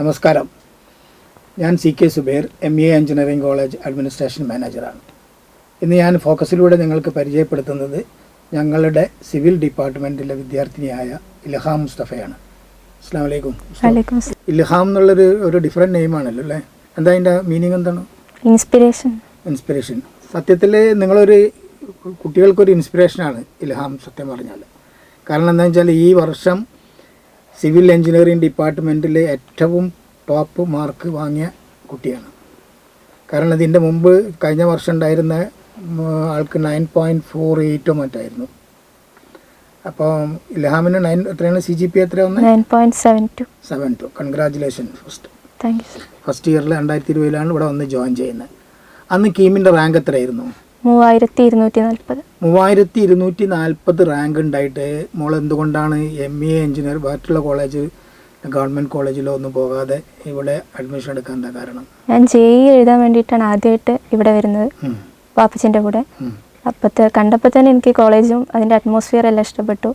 നമസ്കാരം. ഞാൻ C K Zubair M A engineering college administration മാനേജറാണ് ഇന്ന് ഞാൻ ഫോക്കസിലൂടെ നിങ്ങൾക്ക് പരിചയപ്പെടുത്തുന്നത് ഞങ്ങളുടെ സിവിൽ ഡിപ്പാർട്ട്മെന്റിലെ വിദ്യാർത്ഥിനിയായ ഇൽഹാം മുസ്തഫയാണ്. അസ്ലാം വലൈക്കും ഇലഹാം. ഇൽഹാം എന്നുള്ളൊരു ഒരു ഡിഫറെന്റ് നെയിമാണല്ലോ അല്ലേ? എന്താ അതിന്റെ മീനിങ് എന്താണ്? ഇൻസ്പിറേഷൻ ഇൻസ്പിറേഷൻ സത്യത്തിൽ നിങ്ങളൊരു കുട്ടികൾക്കൊരു ഇൻസ്പിറേഷനാണ് ഇൽഹാം സത്യം പറഞ്ഞാൽ കാരണം എന്താണെന്ന് വെച്ചാൽ ഈ വർഷം സിവിൽ എഞ്ചിനീയറിംഗ് ഡിപ്പാർട്ട്മെന്റിലെ ഏറ്റവും ടോപ്പ് മാർക്ക് വാങ്ങിയ കുട്ടിയാണ്. കാരണം ഇതിന്റെ മുമ്പ് കഴിഞ്ഞ വർഷം ഉണ്ടായിരുന്ന ആൾക്ക് നയൻ പോയിന്റ് ഫോർ എയ്റ്റോ മറ്റായിരുന്നു. അപ്പോൾ ഇലഹാമിന് നയൻ എത്രയാണ്? സി ജി പി എത്ര ഒന്ന് nine seven two seven two congratulation first thank you sir first ഇയറിൽ രണ്ടായിരത്തി ഇരുപതിലാണ് ഇവിടെ വന്ന് ജോയിൻ ചെയ്യുന്നത് അന്ന് കീമിന്റെ റാങ്ക് എത്രയായിരുന്നു? മൂവായിരത്തി ഇരുന്നൂറ്റി നാൽപ്പത് മൂവായിരത്തി ഇരുന്നൂറ്റി നാൽപ്പത് റാങ്ക് ഉണ്ടായിട്ട് മോൾ എന്തുകൊണ്ടാണ് എം എ എഞ്ചിനീയർ ബാറ്റുള്ള കോളേജ് ഗവൺമെന്റ് കോളേജിലോ ഒന്നും പോകാതെ ഇവിടെ അഡ്മിഷൻ എടുക്കാൻ എന്താ കാരണം? ഞാൻ ജെ ഇ എഴുതാൻ വേണ്ടിയിട്ടാണ് ആദ്യമായിട്ട് ഇവിടെ വരുന്നത്. പാപ്പച്ചിന്റെ കൂടെ. അപ്പത്തെ കണ്ടപ്പോ കണ്ടപ്പോൾ തന്നെ എനിക്ക് കോളേജും അതിന്റെ അറ്റ്മോസ്ഫിയർ എല്ലാം ഇഷ്ടപ്പെട്ടു.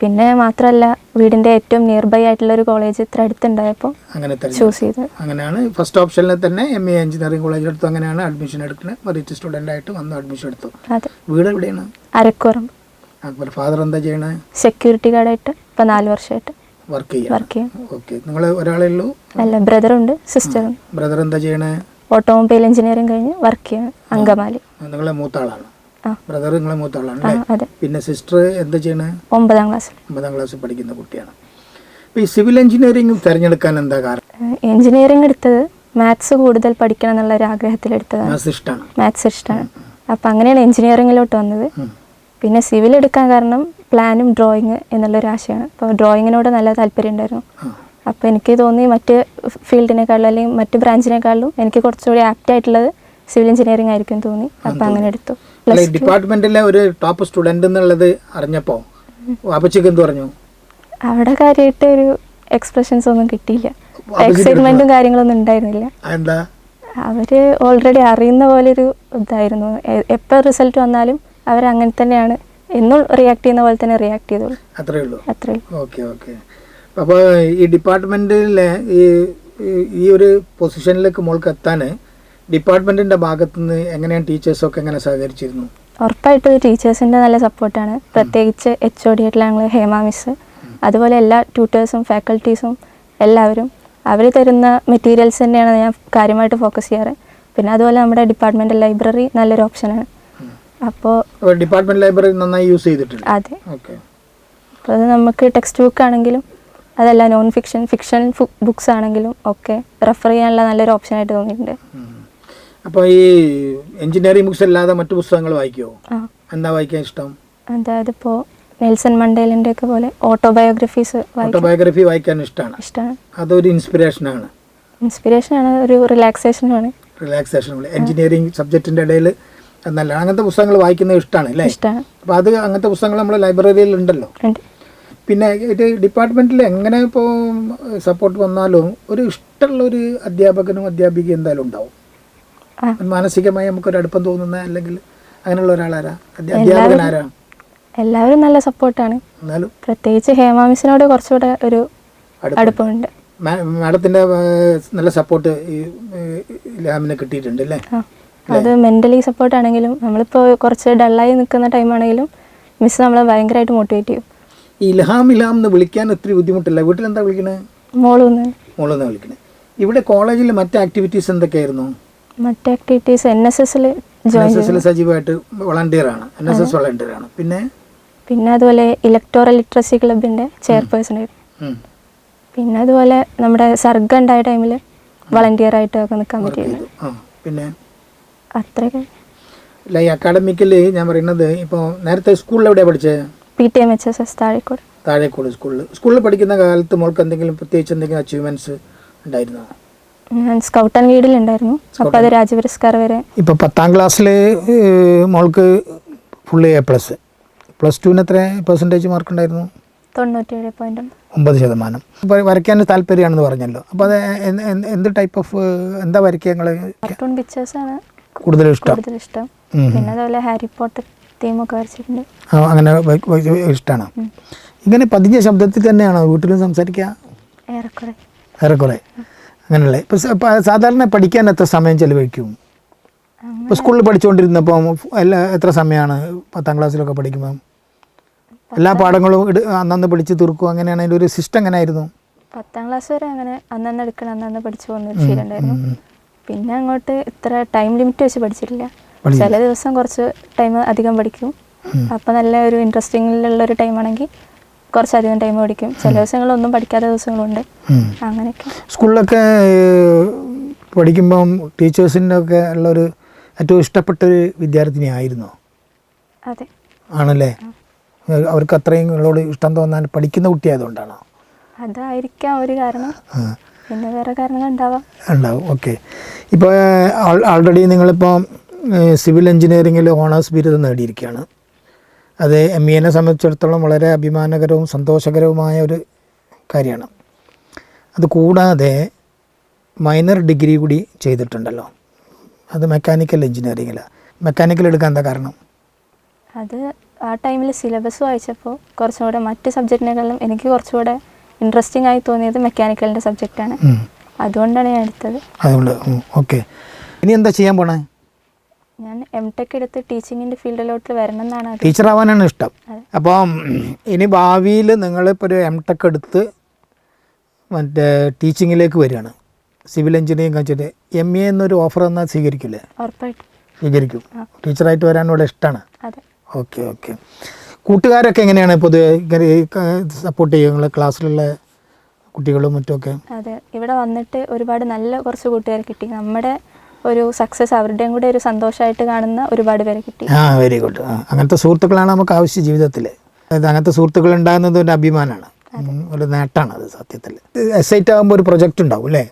പിന്നെ മാത്രമല്ല വീടിന്റെ ഏറ്റവും നിയർ ബൈ ആയിട്ടുള്ള ഒരു കോളേജ് ഇത്ര അടുത്തുണ്ടായപ്പോൾ അങ്ങനെ ചൂസ് ചെയ്ത്. അങ്ങനെയാണ്. ഫസ്റ്റ് ഓപ്ഷനിൽ തന്നെ എം എ എഞ്ചിനീയറിംഗ് കോളേജിൽ എടുത്തു. അങ്ങനെയാണ് അഡ്മിഷൻ എടുക്കുന്നത് മെറിറ്റ് സ്റ്റുഡന്റ് ആയിട്ട് വന്ന് അഡ്മിഷൻ എടുത്തു. വീട് എവിടെയാണ്? അരക്കുറം. അപ്പോൾ ഫാദർ എന്താ ചെയ്യണേ? സെക്യൂരിറ്റി ഗാർഡായിട്ട് ഇപ്പൊ നാല് വർഷമായിട്ട്. വർക്ക് ചെയ്യാം. ഓക്കെ. നിങ്ങൾ ഒരാളേ ഉള്ളൂ? അല്ല ബ്രദറുണ്ട് സിസ്റ്ററും ബ്രദർ എന്താ ചെയ്യണേ? ഓട്ടോമൊബൈൽ എഞ്ചിനീയറിംഗ് കഴിഞ്ഞ് വർക്ക് ചെയ്യണം. അങ്കമാലി. നിങ്ങളെ മൂത്ത ആളാണ് ബ്രദർ നിങ്ങളെ മൂത്ത ആളാണ് പിന്നെ സിസ്റ്റർ എന്താ ചെയ്യണേ? ഒമ്പതാം ക്ലാസ് ഒമ്പതാം ക്ലാസ് പഠിക്കുന്ന കുട്ടിയാണ്. ഈ സിവിൽ എഞ്ചിനീയറിംഗ് തിരഞ്ഞെടുക്കാൻ എന്താ കാരണം എഞ്ചിനീയറിംഗ് എടുത്തത് മാത്സ് കൂടുതൽ പഠിക്കണം എന്നുള്ള ഒരു ആഗ്രഹത്തിൽ എടുത്തതാണ്. മാത്സ് ഇഷ്ടമാണ് മാത്സ് ഇഷ്ടമാണ് അപ്പം അങ്ങനെയാണ് എഞ്ചിനീയറിംഗിലോട്ട് വന്നത്. പിന്നെ സിവിൽ എടുക്കാൻ കാരണം പ്ലാനും ഡ്രോയിങ് എന്നുള്ളൊരു ആശയമാണ് അപ്പോൾ ഡ്രോയിങ്ങിനോട് നല്ല താല്പര്യം ഉണ്ടായിരുന്നു അപ്പോൾ എനിക്ക് തോന്നി മറ്റ് ഫീൽഡിനേക്കാളും അല്ലെങ്കിൽ മറ്റ് ബ്രാഞ്ചിനേക്കാളും എനിക്ക് കുറച്ചുകൂടി ആപ്റ്റ് ആയിട്ടുള്ളത് സിവിൽ എഞ്ചിനീയറിംഗ് ആയിരിക്കും തോന്നി. അപ്പം അങ്ങനെ എടുത്തു. ഡിപ്പാർട്ട്മെന്റിലെ ഒരു ടോപ്പ് സ്റ്റുഡന്റ് എന്നുള്ളത് അറിഞ്ഞപ്പോൾ എന്ത് പറഞ്ഞു? അവിടെ കാര്യമായിട്ട് ഒരു എക്സ്പ്രഷൻസ് ഒന്നും കിട്ടിയില്ല. എക്സൈറ്റ്മെന്റും കാര്യങ്ങളൊന്നും ഉണ്ടായിരുന്നില്ല. എന്താ അവർ ഓൾറെഡി അറിയുന്ന പോലെ ഒരു ഇതായിരുന്നു എപ്പോൾ റിസൾട്ട് വന്നാലും അവർ അങ്ങനെ തന്നെയാണ് എന്നും റിയാക്ട് ചെയ്യുന്ന പോലെ തന്നെ റിയാക്ട് ചെയ്തോളൂ. അത്രേ ഉള്ളൂ. അത്രേ. Okay okay. അപ്പോൾ ഈ ഡിപ്പാർട്ട്മെന്റിലെ ഈ ഈ- ഈ ഒരു പൊസിഷനിലേക്ക് മോൾക്ക് എത്താൻ ഡിപ്പാർട്ട്മെന്റിന്റെ ഭാഗത്തുനിന്ന് എങ്ങനെയാണ് ടീച്ചേഴ്സൊക്കെ എങ്ങനെ സഹകരിച്ചിരുന്നു? ഉറപ്പായിട്ടും ടീച്ചേഴ്സിന്റെ നല്ല സപ്പോർട്ടാണ് പ്രത്യേകിച്ച് എച്ച് ഒ ഡി ആയിട്ടുള്ള ഞങ്ങൾ ഹേമ മിസ് അതുപോലെ എല്ലാ ട്യൂട്ടേഴ്സും ഫാക്കൽറ്റീസും എല്ലാവരും അവർ തരുന്ന മെറ്റീരിയൽസ് തന്നെയാണ് ഞാൻ കാര്യമായിട്ട് ഫോക്കസ് ചെയ്യാറ്. പിന്നെ അതുപോലെ നമ്മുടെ ഡിപ്പാർട്ട്മെന്റ് ലൈബ്രറി നല്ലൊരു ഓപ്ഷനാണ് അപ്പോൾ ഡിപ്പാർട്ട്മെന്റ് ലൈബ്രറി നന്നായി യൂസ് ചെയ്തിട്ടുണ്ട് അതെ. അപ്പോൾ അത് നമുക്ക് ടെക്സ്റ്റ് ബുക്ക് ആണെങ്കിലും അതല്ല നോൺ ഫിക്ഷൻ ഫിക്ഷൻ ബുക്സ് ആണെങ്കിലും ഒക്കെ റെഫർ ചെയ്യാനുള്ള നല്ലൊരു ഓപ്ഷൻ ആയിട്ട് തോന്നിയിട്ടുണ്ട്. അപ്പോൾ ഈ എഞ്ചിനീയറിംഗ് ബുക്സ് അല്ലാതെ മറ്റു പുസ്തകങ്ങൾ വായിക്കുമോ എന്താ വായിക്കാൻ ഇഷ്ടം? അതായത് ഇപ്പോൾ നെൽസൺ മണ്ടേലിന്റെ ഒക്കെ പോലെ ഓട്ടോബയോഗ്രഫീസ് ഓട്ടോബയോഗ്രഫി വായിക്കാൻ ഇഷ്ടമാണ് ഇഷ്ടമാണ് അതൊരു ഇൻസ്പിറേഷൻ ആണ്. ഇൻസ്പിറേഷൻ ആണ് ഒരു റിലാക്സേഷനുമാണ് റിലാക്സേഷൻ എഞ്ചിനീയറിംഗ് സബ്ജക്റ്റിന്റെ ഇടയിൽ നല്ല അങ്ങനത്തെ പുസ്തകങ്ങൾ വായിക്കുന്നത് ഇഷ്ടമാണ് അല്ലേ? അപ്പൊ അത് അങ്ങനത്തെ പുസ്തകങ്ങൾ നമ്മുടെ ലൈബ്രറിയിൽ ഉണ്ടല്ലോ പിന്നെ ഇത് ഡിപ്പാർട്ട്മെന്റിൽ എങ്ങനെ ഇപ്പോൾ സപ്പോർട്ട് വന്നാലും ഒരു ഇഷ്ടമുള്ള ഒരു അധ്യാപകനും അധ്യാപികയും എന്തായാലും ഉണ്ടാവും. മാനസികമായി നമുക്ക് ഒരു അടുപ്പം തോന്നുന്ന അല്ലെങ്കിൽ അങ്ങനെയുള്ള ഒരാളാരാ? അധ്യ- അധ്യാപകൻ ആരാ എല്ലാവരും നല്ല സപ്പോർട്ടാണ്. എന്നാലും പ്രത്യേകിച്ച് ഹേമാമിസിനോട് മിസ്സിനോട് കുറച്ചുകൂടെ ഒരു അടുപ്പം. അടുപ്പമുണ്ട്. മാഡത്തിന്റെ നല്ല സപ്പോർട്ട് ഈ ലാമിനെ കിട്ടിയിട്ടുണ്ട് അല്ലേ? അത് മെന്റലി സപ്പോർട്ടാണെങ്കിലും നമ്മളിപ്പോൾ കുറച്ച് ഡള്ളായി നിൽക്കുന്ന ടൈമാണെങ്കിലും മിസ് നമ്മളെ ഭയങ്കരമായിട്ട് മോട്ടിവേറ്റ് ചെയ്യും. ഇലഹാം ഇൽഹാം ഇൽഹാം എന്ന് വിളിക്കാൻ ഒത്തിരി ബുദ്ധിമുട്ടില്ല. വീട്ടിലെന്താ വിളിക്കണേ? മോളൂന്ന്. മോളൂന്ന് വിളിക്കണേ. ഇവിടെ കോളേജിൽ മറ്റ് ആക്ടിവിറ്റീസ് എന്തൊക്കെയായിരുന്നു? മറ്റ് ആക്ടിവിറ്റീസ് എൻ എസ് എസിൽ എൻ ജോയിൻ എസ് എസിൽ സജീവമായിട്ട് വളണ്ടിയർ ആണ്. എൻ എസ് എസ് വളണ്ടിയർ ആണ്. പിന്നെ? പിന്നെ അതുപോലെ ഇലക്ടോറൽ ലിറ്ററസി ക്ലബിന്റെ ചെയർപേഴ്സൺ ആയിരുന്നു. പിന്നെ അതുപോലെ നമ്മുടെ സർഗ ഉണ്ടായ ടൈമിൽ വളണ്ടിയർ ആയിട്ടൊക്കെ നിൽക്കാൻ പറ്റിയിരുന്നു പിന്നെ? അത്രയൊക്കെ. അല്ല ഈ അക്കാഡമിക്കലി ഞാൻ പറയുന്നത് ഇപ്പോൾ നേരത്തെ സ്കൂളിൽ എവിടെയാണ് പഠിച്ചത് P T M H S S Thazhekode. Thazhekode സ്കൂളിൽ സ്കൂളിൽ പഠിക്കുന്ന കാലത്ത് മോൾക്ക് എന്തെങ്കിലും പ്രത്യേകിച്ച് എന്തെങ്കിലും അച്ചീവ്മെന്റ്സ് ഉണ്ടായിരുന്നോ? ഞാൻ സ്കൗട്ട് ആൻഡ് ഗൈഡിൽ ഉണ്ടായിരുന്നു. അപ്പോൾ അത് രാജ്യപുരസ്കാർ വരെ. ഇപ്പോൾ പത്താം ക്ലാസ്സിൽ മോൾക്ക് ഫുള്ള് എ പ്ലസ് പ്ലസ് ടുവിന് എത്ര പെർസെന്റേജ് മാർക്ക് ഉണ്ടായിരുന്നു? തൊണ്ണൂറ്റേഴ് പോയിന്റ് ഒമ്പത് ശതമാനം. വരയ്ക്കാൻ താല്പര്യമാണെന്ന് പറഞ്ഞല്ലോ. അപ്പോൾ അത് എന്ത് ടൈപ്പ് ഓഫ് എന്താ വരയ്ക്കുക നിങ്ങൾ കാർട്ടൂൺ പിക്ചേഴ്സാണ് കൂടുതൽ ഇഷ്ടം. കൂടുതൽ ഇഷ്ടം. പിന്നെ അതുപോലെ ഹാരി പോട്ടർ തീമൊക്കെ വരച്ചിട്ടുണ്ട്. ആ, അങ്ങനെ ഇഷ്ടമാണ് ഇങ്ങനെ പതിഞ്ഞ ശബ്ദത്തിൽ തന്നെയാണോ വീട്ടിലും സംസാരിക്കുക ഏറെക്കുറെ. ഏറെക്കുറെ. അങ്ങനെയല്ലേ. ഇപ്പം സാധാരണ പഠിക്കാൻ എത്ര സമയം ചെലവഴിക്കും? ഇപ്പോൾ സ്കൂളിൽ പഠിച്ചുകൊണ്ടിരുന്നപ്പോൾ എല്ലാ എത്ര സമയമാണ് പത്താം ക്ലാസ്സിലൊക്കെ പഠിക്കുമ്പോൾ എല്ലാ പാഠങ്ങളും അന്നന്ന് പഠിച്ച് തീർക്കും. അങ്ങനെയാണ് അതിന്റെ ഒരു സിസ്റ്റം എങ്ങനെയായിരുന്നു പത്താം ക്ലാസ് വരെ അങ്ങനെ അന്നന്ന് എടുക്കണം അന്നന്ന് പഠിച്ചു പോകുന്ന ഒരു ശീലം ഉണ്ടായിരുന്നു. പിന്നെ അങ്ങോട്ട് ഇത്ര ടൈം ലിമിറ്റ് വെച്ച് പഠിച്ചിട്ടില്ല. ചില ദിവസം കുറച്ച് ടൈം അധികം പഠിക്കും. അപ്പം നല്ല ഒരു ഇൻട്രസ്റ്റിംഗിലുള്ള ഒരു ടൈം ആണെങ്കിൽ കുറച്ചധികം ടൈം പഠിക്കും. ചില ദിവസങ്ങളൊന്നും പഠിക്കാത്ത ദിവസങ്ങളുണ്ട്. അങ്ങനെയൊക്കെ. സ്കൂളിലൊക്കെ പഠിക്കുമ്പം ടീച്ചേഴ്സിന്റെ ഒക്കെ ഉള്ളൊരു ഏറ്റവും ഇഷ്ടപ്പെട്ട ഒരു വിദ്യാർത്ഥിനി ആയിരുന്നോ? അതെ. ആണല്ലേ? അവർക്ക് അത്രയും നിങ്ങളോട് ഇഷ്ടം തോന്നാൻ പഠിക്കുന്ന കുട്ടിയായതുകൊണ്ടാണോ അതായിരിക്കാം ഒരു കാരണം. പിന്നെ വേറെ കാരണങ്ങൾ ഉണ്ടാവാം ഉണ്ടാവും. ഓക്കെ. ഇപ്പോൾ ആൾറെഡി നിങ്ങളിപ്പോൾ സിവിൽ എഞ്ചിനീയറിങ്ങിൽ ഓണേഴ്സ് ബിരുദം നേടിയിരിക്കുകയാണ് അത് എം ഇ എനെ സംബന്ധിച്ചിടത്തോളം വളരെ അഭിമാനകരവും സന്തോഷകരവുമായ ഒരു കാര്യമാണ്. അത് കൂടാതെ മൈനർ ഡിഗ്രി കൂടി ചെയ്തിട്ടുണ്ടല്ലോ. അത് മെക്കാനിക്കൽ എഞ്ചിനീയറിങ്ങിലാണ് മെക്കാനിക്കൽ എടുക്കാൻ എന്താ കാരണം? അത് ആ ടൈമിൽ സിലബസ് വായിച്ചപ്പോൾ കുറച്ചുകൂടെ മറ്റ് സബ്ജക്റ്റിനേക്കാളും എനിക്ക് കുറച്ചുകൂടെ ഇൻട്രസ്റ്റിംഗ് ആയി തോന്നിയത് മെക്കാനിക്കലിന്റെ സബ്ജക്റ്റാണ്. അതുകൊണ്ടാണ് ഞാൻ എടുത്തത്. അതുകൊണ്ട് ഓക്കെ ഇനി എന്താ ചെയ്യാൻ പോണേ? ഞാൻ എം ടെക് എടുത്ത് ടീച്ചിങ്ങിന്റെ ഫീൽഡിലോട്ട് വരണം എന്നാണ് ടീച്ചർ ആവാനാണ് ഇഷ്ടം. അപ്പം ഇനി ഭാവിയിൽ നിങ്ങളിപ്പോൾ ഒരു എം ടെക് എടുത്ത് മറ്റേ ടീച്ചിങ്ങിലേക്ക് വരികയാണ്. സിവിൽ എഞ്ചിനീയറിംഗ് കഴിച്ചിട്ട് എം എ എന്നൊരു ഓഫർ തന്നാൽ സ്വീകരിക്കില്ലേ സ്വീകരിക്കും. ടീച്ചറായിട്ട് വരാൻ ഇവിടെ ഇഷ്ടമാണ്. ഓക്കെ ഓക്കെ കൂട്ടുകാരൊക്കെ എങ്ങനെയാണ് പൊതുവെ സപ്പോർട്ട് ചെയ്യുക? ക്ലാസ്സിലുള്ള കുട്ടികളും മറ്റുമൊക്കെ. അതെ ഇവിടെ വന്നിട്ട് ഒരുപാട് നല്ല കുറച്ച് കൂട്ടുകാർ കിട്ടി. നമ്മുടെ ഒരു സക്സസ് അവരുടെയും കൂടെ ഒരു സന്തോഷമായിട്ട് കാണുന്ന ഒരുപാട് പേരെ കിട്ടി. ആ വെരി ഗുഡ് അങ്ങനത്തെ സുഹൃത്തുക്കളാണ് നമുക്ക് ആവശ്യം ജീവിതത്തിൽ അതായത് അങ്ങനത്തെ സുഹൃത്തുക്കൾ ഉണ്ടാകുന്നത് ഒരു അഭിമാനമാണ്. ഒരു നേട്ടമാണ് അത് സത്യത്തിൽ എസ് ഐറ്റ് ആകുമ്പോൾ ഒരു പ്രൊജക്റ്റ് ഉണ്ടാവും അല്ലേ?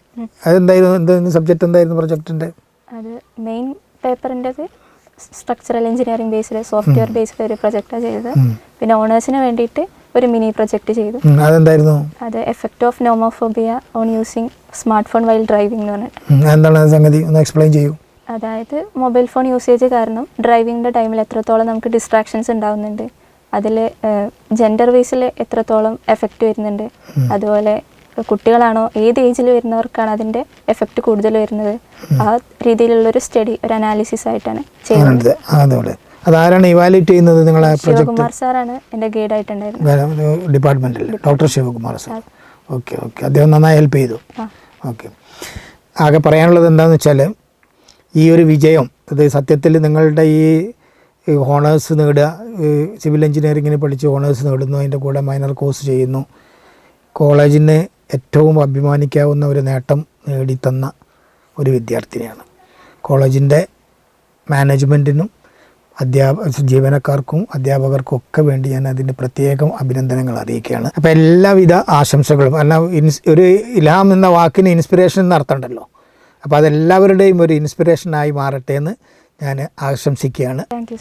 അതെന്തായിരുന്നു എന്തായിരുന്നു സബ്ജക്റ്റ് എന്തായിരുന്നു പ്രൊജക്റ്റിന്റെ അത് main പേപ്പറിന്റെത് structural engineering based software based ഒരു പ്രൊജക്റ്റാണ് ചെയ്തത്. പിന്നെ ഓണേഴ്സിന് വേണ്ടിയിട്ട് ഒരു മിനി പ്രൊജക്റ്റ് ചെയ്തു. അതെന്തായിരുന്നു? അത് effect of nomophobia on using smart phone while driving എന്ന് പറഞ്ഞിട്ട് എന്താണ് സംഗതി? ഒന്ന് എക്സ്പ്ലെയിൻ ചെയ്യൂ. അതായത് മൊബൈൽ ഫോൺ യൂസേജ് കാരണം ഡ്രൈവിംഗിന്റെ ടൈമിൽ എത്രത്തോളം നമുക്ക് ഡിസ്ട്രാക്ഷൻസ് ഉണ്ടാവുന്നുണ്ട്. അതിൽ ജെൻഡർ വൈസിൽ എത്രത്തോളം എഫക്റ്റ് വരുന്നുണ്ട്. അതുപോലെ കുട്ടികളാണോ ഏത് ഏജിൽ വരുന്നവർക്കാണ് അതിന്റെ എഫക്റ്റ് കൂടുതൽ വരുന്നത്. ആ രീതിയിലുള്ള ഒരു സ്റ്റഡി ഒരു അനാലിസിസ് ആയിട്ടാണ് ചെയ്യുന്നത്. അതാരാണ് ഇവാലുവേറ്റ് ചെയ്യുന്നത് നിങ്ങളെ ശിവകുമാർ സാറാണ് എന്റെ ഡിപ്പാർട്ട്മെന്റിൽ doctor Sivakumar sir. Okay okay അദ്ദേഹം നന്നായി ഹെൽപ്പ് ചെയ്തു. ഓക്കെ ആകെ പറയാനുള്ളത് എന്താണെന്ന് വെച്ചാൽ ഈ ഒരു വിജയം അത് സത്യത്തിൽ നിങ്ങളുടെ ഈ ഹോണേഴ്സ് നേടുക സിവിൽ എഞ്ചിനീയറിങ്ങിന് പഠിച്ച് ഹോണേഴ്സ് നേടുന്നു അതിന്റെ കൂടെ മൈനർ കോഴ്സ് ചെയ്യുന്നു കോളേജിന് ഏറ്റവും അഭിമാനിക്കാവുന്ന ഒരു നേട്ടം നേടിത്തന്ന ഒരു വിദ്യാർത്ഥിനിയാണ്. കോളേജിന്റെ മാനേജ്മെന്റിനും അധ്യാപക ജീവനക്കാർക്കും അധ്യാപകർക്കും ഒക്കെ വേണ്ടി ഞാൻ അതിന്റെ പ്രത്യേകം അഭിനന്ദനങ്ങൾ അറിയിക്കുകയാണ്. അപ്പോൾ എല്ലാവിധ ആശംസകളും കാരണം ഇൻസ് ഒരു ഇലാം എന്ന വാക്കിന് ഇൻസ്പിറേഷൻ എന്ന അർത്ഥമുണ്ടല്ലോ അപ്പോൾ അതെല്ലാവരുടെയും ഒരു ഇൻസ്പിറേഷനായി മാറട്ടെ എന്ന് ഞാൻ ആശംസിക്കുകയാണ്. Thank you